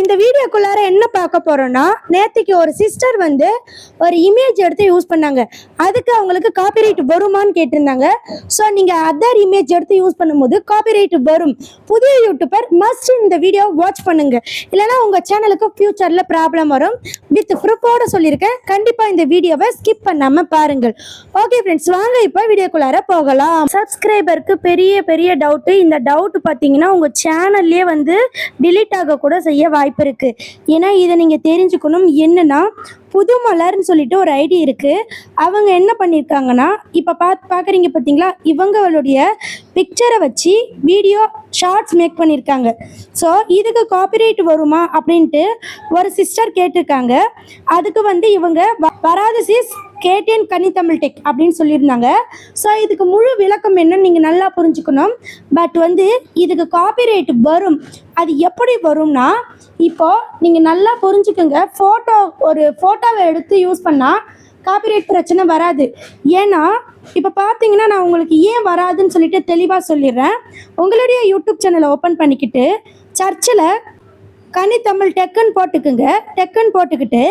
இந்த வீடியோக்குள்ளார என்ன பார்க்க போறோம்னா நேற்றுக்கு ஒரு சிஸ்டர் வந்து ஒரு இமேஜ் எடுத்து யூஸ் பண்ணாங்க. அதுக்கு அவங்களுக்கு காப்பிரைட் வருமான்னு கேட்டிருந்தாங்க. ஸோ நீங்க அதர் இமேஜ் எடுத்து யூஸ் பண்ணும்போது காப்பிரைட் வரும். புதிய யூடியூபர் மஸ்ட் இந்த வீடியோ வாட்ச் பண்ணுங்க. இல்லைன்னா உங்க சேனலுக்கு ஃபியூச்சர்ல ப்ராப்ளம் வரும். வித் ப்ரூஃபோட சொல்லியிருக்கேன். கண்டிப்பா இந்த வீடியோவை ஸ்கிப் பண்ணாம பாருங்கள். ஓகே ஃப்ரெண்ட்ஸ் வாங்க இப்போ வீடியோக்குள்ளார போகலாம். சப்ஸ்கிரைபருக்கு பெரிய பெரிய டவுட்டு இந்த டவுட் பார்த்தீங்கன்னா உங்க சேனல்லே வந்து டிலீட் ஆக கூட செய்ய வாய்ப்பு வாய்ப்பு இருக்கு. ஏன்னா இதை நீங்க தெரிஞ்சுக்கணும். என்னன்னா புதுமலர்னு சொல்லிட்டு ஒரு ஐடி இருக்கு. அவங்க என்ன பண்ணியிருக்காங்கன்னா இப்போ பார்த்து பார்க்குறீங்க பார்த்தீங்களா இவங்களுடைய பிக்சரை வச்சு வீடியோ ஷார்ட்ஸ் மேக் பண்ணியிருக்காங்க ஸோ இதுக்கு காப்பிரைட் வருமா அப்படின்ட்டு ஒரு சிஸ்டர் கேட்டிருக்காங்க. அதுக்கு வந்து இவங்க வ- வராது சிஸ் கேட்டேன் கனி தமிழ் டெக் அப்படின்னு சொல்லியிருந்தாங்க. ஸோ இதுக்கு முழு விளக்கம் என்னன்னு நீங்கள் நல்லா புரிஞ்சுக்கணும். பட் வந்து இதுக்கு காப்பிரைட் வரும். அது எப்படி வரும்னா இப்போ நீங்கள் நல்லா புரிஞ்சுக்கோங்க. ஃபோட்டோ ஒரு ஃபோட்டோவை எடுத்து யூஸ் பண்ணால் காப்பிரைட் பிரச்சனை வராது. ஏன்னா இப்போ பார்த்தீங்கன்னா நான் உங்களுக்கு ஏன் வராதுன்னு சொல்லிட்டு தெளிவாக சொல்லிடுறேன். உங்களுடைய யூடியூப் சேனலை ஓப்பன் பண்ணிக்கிட்டு சர்ச்சில் கனித்தமிழ் டெக்குன்னு போட்டுக்குங்க. டெக்குன்னு போட்டுக்கிட்டு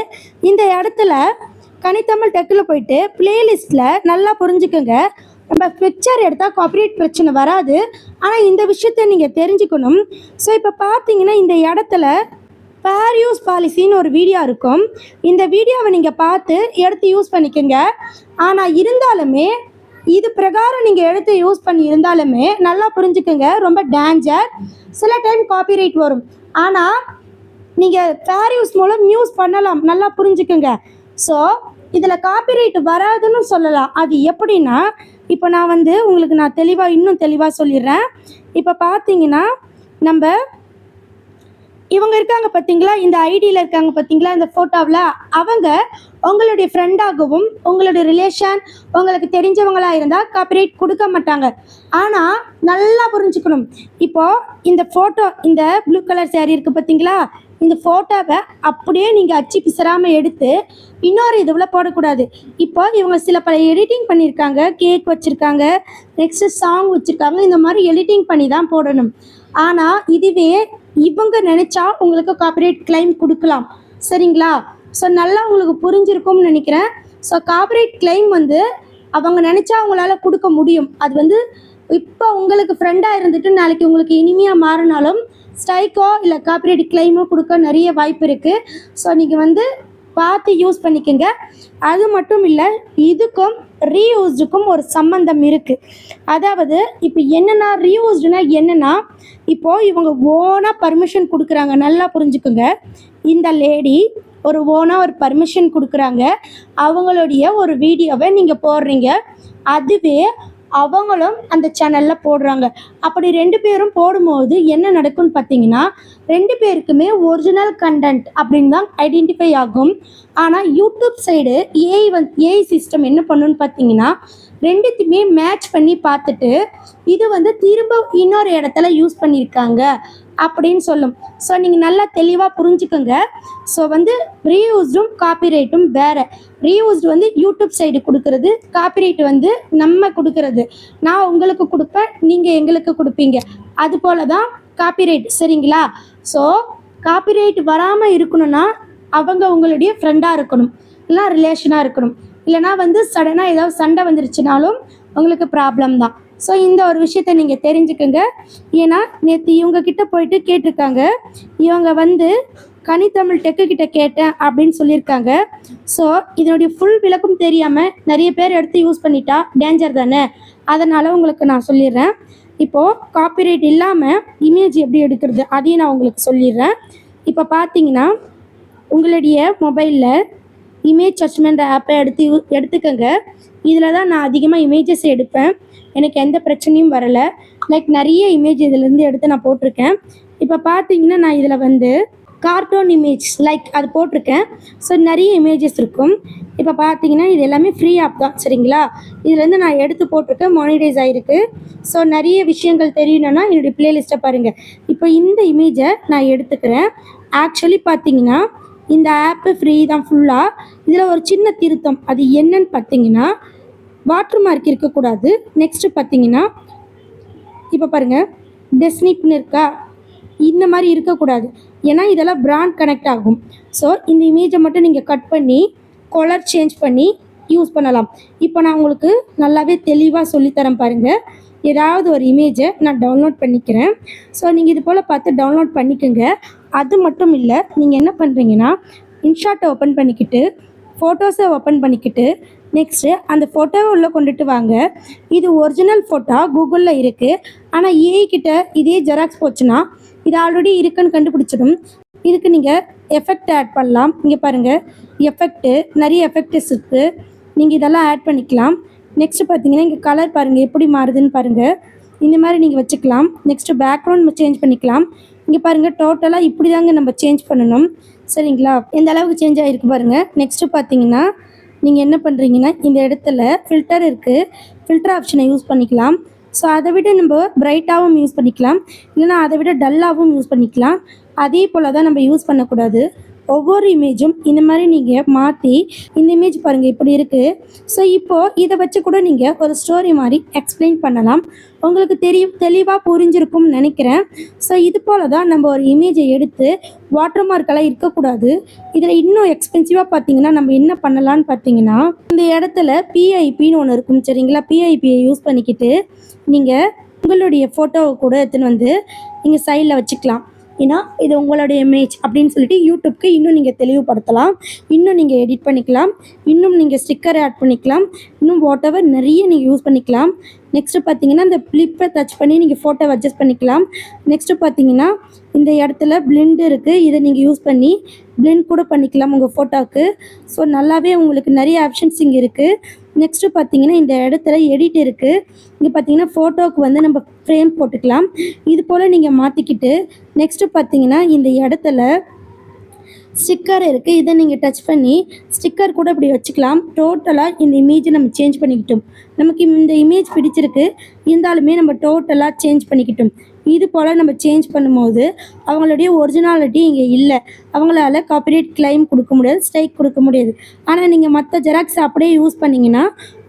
இந்த இடத்துல கனித்தமிழ் டெக்கில் போயிட்டு பிளேலிஸ்ட்டில் நல்லா புரிஞ்சுக்குங்க. நம்ம பிக்சர் எடுத்தால் காப்பிரைட் பிரச்சனை வராது. ஆனால் இந்த விஷயத்த நீங்கள் தெரிஞ்சுக்கணும். ஸோ இப்போ பார்த்தீங்கன்னா இந்த இடத்துல ஃபேர் யூஸ் பாலிசின்னு ஒரு வீடியோ இருக்கும். இந்த வீடியோவை நீங்கள் பார்த்து எடுத்து யூஸ் பண்ணிக்கோங்க. ஆனால் இருந்தாலுமே இது பிரகாரம் நீங்கள் எடுத்து யூஸ் பண்ணி இருந்தாலுமே நல்லா புரிஞ்சுக்கோங்க. ரொம்ப டேஞ்சர் சில டைம் காப்பிரைட் வரும். ஆனால் நீங்கள் ஃபேர் யூஸ் மூலம் யூஸ் பண்ணலாம். நல்லா புரிஞ்சுக்கோங்க. ஸோ இதில் காப்பிரைட் வராதுன்னு சொல்லலாம். அது எப்படின்னா இப்போ நான் வந்து உங்களுக்கு நான் தெளிவாக இன்னும் தெளிவாக சொல்லிடுறேன். இப்போ பார்த்தீங்கன்னா நம்ம இவங்க இருக்காங்க பார்த்தீங்களா இந்த ஐடியில் இருக்காங்க பார்த்தீங்களா இந்த ஃபோட்டோவில் அவங்க உங்களுடைய ஃப்ரெண்டாகவும் உங்களுடைய ரிலேஷன் உங்களுக்கு தெரிஞ்சவங்களாக இருந்தால் காப்பிரைட் கொடுக்க மாட்டாங்க. ஆனால் நல்லா புரிஞ்சுக்கணும். இப்போது இந்த ஃபோட்டோ இந்த ப்ளூ கலர் சேரீ இருக்குது பார்த்தீங்களா இந்த ஃபோட்டோவை அப்படியே நீங்கள் அச்சு பிசராமல் எடுத்து இன்னொரு இதுவில் போடக்கூடாது. இப்போ இவங்க சில பல எடிட்டிங் பண்ணியிருக்காங்க கேக் வச்சுருக்காங்க நெக்ஸ்ட்டு சாங் வச்சுருக்காங்க இந்த மாதிரி எடிட்டிங் பண்ணி தான் போடணும். ஆனால் இதுவே இவங்க நினச்சா உங்களுக்கு காப்பிரைட் கிளைம் கொடுக்கலாம். சரிங்களா? ஸோ நல்லா உங்களுக்கு புரிஞ்சிருக்கும்னு நினைக்கிறேன். ஸோ காப்பிரைட் கிளைம் வந்து அவங்க நினச்சா அவங்களால கொடுக்க முடியும். அது வந்து இப்போ உங்களுக்கு ஃப்ரெண்டாக இருந்துட்டு நாளைக்கு உங்களுக்கு இனிமையாக மாறினாலும் ஸ்ட்ரைக்கோ இல்லை காப்பிரைட் கிளைமோ கொடுக்க நிறைய வாய்ப்பு இருக்குது ஸோ நீங்கள் வந்து பார்த்து யூஸ் பண்ணிக்கோங்க. அது மட்டும் இல்லை இதுக்கும் ரீயூஸ்டுக்கும் ஒரு சம்பந்தம் இருக்குது அதாவது இப்போ என்னென்னா ரீயூஸ்டுனா என்னென்னா இப்போது இவங்க ஓனாக பர்மிஷன் கொடுக்குறாங்க. நல்லா புரிஞ்சுக்குங்க. இந்த லேடி ஒரு ஓனாக ஒரு பர்மிஷன் கொடுக்குறாங்க. அவங்களுடைய ஒரு வீடியோவை நீங்கள் போடுறீங்க. அதுவே அவங்களும் அந்த சேனலில் போடுறாங்க. அப்படி ரெண்டு பேரும் போடும்போது என்ன நடக்கும்னு பார்த்தீங்கன்னா ரெண்டு பேருக்குமே ஒரிஜினல் கண்டென்ட் அப்படின்னு தான் ஐடென்டிஃபை ஆகும். ஆனால் YouTube side AI one AI system என்ன பண்ணுன்னு பார்த்தீங்கன்னா ரெண்டுத்தையுமே மேட்ச் பண்ணி பார்த்துட்டு இது வந்து திரும்ப இன்னொரு இடத்துல யூஸ் பண்ணியிருக்காங்க. அப்படின்னு சொல்லும். ஸோ நீங்கள் நல்லா தெளிவாக புரிஞ்சுக்கோங்க. ஸோ வந்து ரீயூஸ்டும் காப்பிரைட்டும் வேறு. ரீயூஸ்டு வந்து யூடியூப் சைடு கொடுக்கறது காப்பிரைட் வந்து நம்ம கொடுக்கறது. நான் உங்களுக்கு கொடுப்பேன் நீங்கள் எங்களுக்கு கொடுப்பீங்க. அது போல தான் காப்பிரைட் சரிங்களா? ஸோ காப்பிரைட் வராமல் இருக்கணும்னா அவங்க உங்களுடைய ஃப்ரெண்டாக இருக்கணும். இல்லை ரிலேஷனாக இருக்கணும். இல்லைனா வந்து சடனாக ஏதாவது சண்டை வந்துருச்சுனாலும் உங்களுக்கு ப்ராப்ளம் தான். ஸோ இந்த ஒரு விஷயத்த நீங்கள் தெரிஞ்சுக்கோங்க. ஏன்னா நேற்று இவங்க கிட்ட போயிட்டு கேட்டிருக்காங்க. இவங்க வந்து கனித்தமிழ் டெக்கு கிட்ட கேட்டேன் அப்படின்னு சொல்லியிருக்காங்க. ஸோ இதனுடைய ஃபுல் விளக்கம் தெரியாமல் நிறைய பேர் எடுத்து யூஸ் பண்ணிட்டா டேஞ்சர் தானே? அதனால் உங்களுக்கு நான் சொல்லிடுறேன். இப்போது காப்பிரைட் இல்லாமல் இமேஜ் எப்படி எடுக்கிறது அதையும் நான் உங்களுக்கு சொல்லிடுறேன். இப்போ பார்த்தீங்கன்னா உங்களுடைய மொபைலில் இமேஜ் சர்ச்மெண்ட் ஆப்பை எடுத்து எடுத்துக்கோங்க. இதில் தான் நான் அதிகமாக இமேஜஸ் எடுப்பேன். எனக்கு எந்த பிரச்சனையும் வரலை. லைக் நிறைய இமேஜ் இதிலேருந்து எடுத்து நான் போட்டிருக்கேன். இப்போ பார்த்தீங்கன்னா நான் இதில் வந்து கார்ட்டூன் இமேஜ் லைக் அது போட்டிருக்கேன். ஸோ நிறைய இமேஜஸ் இருக்கும். இப்போ பார்த்தீங்கன்னா இது எல்லாமே ஃப்ரீ ஆப் தான் சரிங்களா? இதுலேருந்து நான் எடுத்து போட்டிருக்கேன். மானிடைஸ் ஆகிருக்கு ஸோ நிறைய விஷயங்கள் தெரியணும்னா என்னுடைய பிளேலிஸ்ட்டை பாருங்கள் இப்போ இந்த இமேஜை நான் எடுத்துக்கிறேன். ஆக்சுவலி பார்த்தீங்கன்னா இந்த ஆப்பு ஃப்ரீ தான் ஃபுல்லாக இதில் ஒரு சின்ன திருத்தம். அது என்னன்னு பார்த்தீங்கன்னா வாட்டர் மார்க் இருக்கக்கூடாது நெக்ஸ்ட்டு பார்த்தீங்கன்னா இப்போ பாருங்கள் டெஸ்னிப்னு இருக்கா? இந்த மாதிரி இருக்கக்கூடாது ஏன்னா இதெல்லாம் பிராண்ட் கனெக்ட் ஆகும். ஸோ இந்த இமேஜை மட்டும் நீங்கள் கட் பண்ணி கலர் சேஞ்ச் பண்ணி யூஸ் பண்ணலாம். இப்போ நான் உங்களுக்கு நல்லாவே தெளிவாக சொல்லித்தரேன் பாருங்கள் ஏதாவது ஒரு இமேஜை நான் டவுன்லோட் பண்ணிக்கிறேன். ஸோ நீங்கள் இது போல் பார்த்து டவுன்லோட் பண்ணிக்கோங்க. அது மட்டும் இல்லை நீங்கள் என்ன பண்ணுறீங்கன்னா இன்ஷாட்டை ஓப்பன் பண்ணிக்கிட்டு ஃபோட்டோஸை ஓப்பன் பண்ணிக்கிட்டு நெக்ஸ்ட்டு அந்த ஃபோட்டோவை உள்ளே கொண்டுட்டு வாங்க. இது ஒரிஜினல் ஃபோட்டோ கூகுளில் இருக்குது ஆனால் ஏஐ கிட்ட இதே ஜெராக்ஸ் போச்சுன்னா இது ஆல்ரெடி இருக்குன்னு கண்டுபிடிச்சிடும். இதுக்கு நீங்கள் எஃபெக்ட் ஆட் பண்ணலாம். இங்கே பாருங்கள் எஃபெக்ட்டு நிறைய எஃபெக்ட்ஸ் இருக்குது நீங்கள் இதெல்லாம் ஆட் பண்ணிக்கலாம். நெக்ஸ்ட்டு பார்த்தீங்கன்னா இங்கே கலர் பாருங்கள் எப்படி மாறுதுன்னு பாருங்கள் இந்த மாதிரி நீங்கள் வச்சுக்கலாம். நெக்ஸ்ட்டு பேக்ரவுண்ட் சேஞ்ச் பண்ணிக்கலாம். இங்கே பாருங்கள் டோட்டலாக இப்படி தாங்க நம்ம சேஞ்ச் பண்ணணும். சரிங்களா? எந்த அளவுக்கு சேஞ்ச் ஆகிருக்கு பாருங்கள் நெக்ஸ்ட்டு பார்த்தீங்கன்னா நீங்கள் என்ன பண்ணுறீங்கன்னா இந்த இடத்துல ஃபில்டர் இருக்குது ஃபில்டர் ஆப்ஷனை யூஸ் பண்ணிக்கலாம். ஸோ அதை விட நம்ம பிரைட்டாகவும் யூஸ் பண்ணிக்கலாம். இல்லைன்னா அதை விட டல்லாகவும் யூஸ் பண்ணிக்கலாம். அதே போல் தான் நம்ம யூஸ் பண்ணக்கூடாது. ஒவ்வொரு இமேஜும் இந்த மாதிரி நீங்கள் மாற்றி இந்த இமேஜ் பாருங்கள் இப்படி இருக்குது ஸோ இப்போது இதை வச்சு கூட நீங்கள் ஒரு ஸ்டோரி மாதிரி எக்ஸ்பிளைன் பண்ணலாம். உங்களுக்கு தெரியும் தெளிவாக புரிஞ்சிருக்கும்னு நினைக்கிறேன். ஸோ இது போல் தான் நம்ம ஒரு இமேஜை எடுத்து வாட்டர் மார்க்கெல்லாம் இருக்கக்கூடாது. இதில் இன்னும் எக்ஸ்பென்சிவாக பார்த்தீங்கன்னா நம்ம என்ன பண்ணலான்னு பார்த்தீங்கன்னா இந்த இடத்துல பிஐபின்னு ஒன்று இருக்கும் சரிங்களா? பிஐபியை யூஸ் பண்ணிக்கிட்டு நீங்கள் உங்களுடைய ஃபோட்டோவை கூட எடுத்துன்னு வந்து நீங்கள் சைடில் வச்சுக்கலாம். ஏன்னா இது உங்களுடைய இமேஜ் அப்படின்னு சொல்லிட்டு யூடியூப்க்கு இன்னும் நீங்கள் தெளிவுபடுத்தலாம். இன்னும் நீங்கள் எடிட் பண்ணிக்கலாம். இன்னும் நீங்கள் ஸ்டிக்கர் ஆட் பண்ணிக்கலாம். இன்னும் வாட் எவர் நிறைய நீங்கள் யூஸ் பண்ணிக்கலாம். நெக்ஸ்ட்டு பார்த்தீங்கன்னா இந்த ஃப்ளிப்பை டச் பண்ணி நீங்கள் ஃபோட்டோவை அட்ஜஸ்ட் பண்ணிக்கலாம். நெக்ஸ்ட்டு பார்த்தீங்கன்னா இந்த இடத்துல பிளெண்ட் இருக்குது இதை நீங்கள் யூஸ் பண்ணி பிளெண்ட் கூட பண்ணிக்கலாம் உங்கள் ஃபோட்டோவுக்கு ஸோ நல்லாவே உங்களுக்கு நிறைய ஆப்ஷன்ஸ் இங்கே இருக்குது நெக்ஸ்ட்டு பார்த்தீங்கன்னா இந்த இடத்துல எடிட் இருக்குது இங்கே பார்த்தீங்கன்னா ஃபோட்டோவுக்கு வந்து நம்ம ஃப்ரேம் போட்டுக்கலாம். இது போல் நீங்கள் மாற்றிக்கிட்டு நெக்ஸ்ட்டு பார்த்தீங்கன்னா இந்த இடத்துல ஸ்டிக்கர் இருக்குது இதை நீங்கள் டச் பண்ணி ஸ்டிக்கர் கூட இப்படி வச்சுக்கலாம். டோட்டலாக இந்த இமேஜை நம்ம சேஞ்ச் பண்ணிக்கிட்டோம். நமக்கு இந்த இமேஜ் பிடிச்சிருக்கு. இருந்தாலுமே நம்ம டோட்டலாக சேஞ்ச் பண்ணிக்கிட்டோம். இது போல் நம்ம சேஞ்ச் பண்ணும்போது அவங்களுடைய ஒரிஜினாலிட்டி இங்கே இல்லை. அவங்களால காப்பிரைட் கிளைம் கொடுக்க முடியாது ஸ்ட்ரைக் கொடுக்க முடியாது. ஆனால் நீங்கள் மற்ற ஜெராக்ஸ் அப்படியே யூஸ் பண்ணிங்கன்னா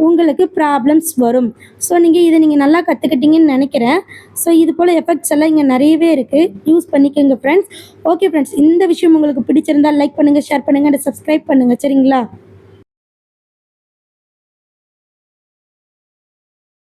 உங்களுக்கு ப்ராப்ளம்ஸ் வரும். ஸோ நீங்கள் இதை நீங்கள் நல்லா கற்றுக்கிட்டீங்கன்னு நினைக்கிறேன். ஸோ இது போல் எஃபெக்ட்ஸ் எல்லாம் இங்கே நிறையவே இருக்குது யூஸ் பண்ணிக்கோங்க ஃப்ரெண்ட்ஸ் ஓகே ஃப்ரெண்ட்ஸ் இந்த விஷயம் உங்களுக்கு பிடிச்சிருந்தா லைக் பண்ணுங்கள் ஷேர் பண்ணுங்கள் அண்ட் சப்ஸ்கிரைப் பண்ணுங்கள் சரிங்களா?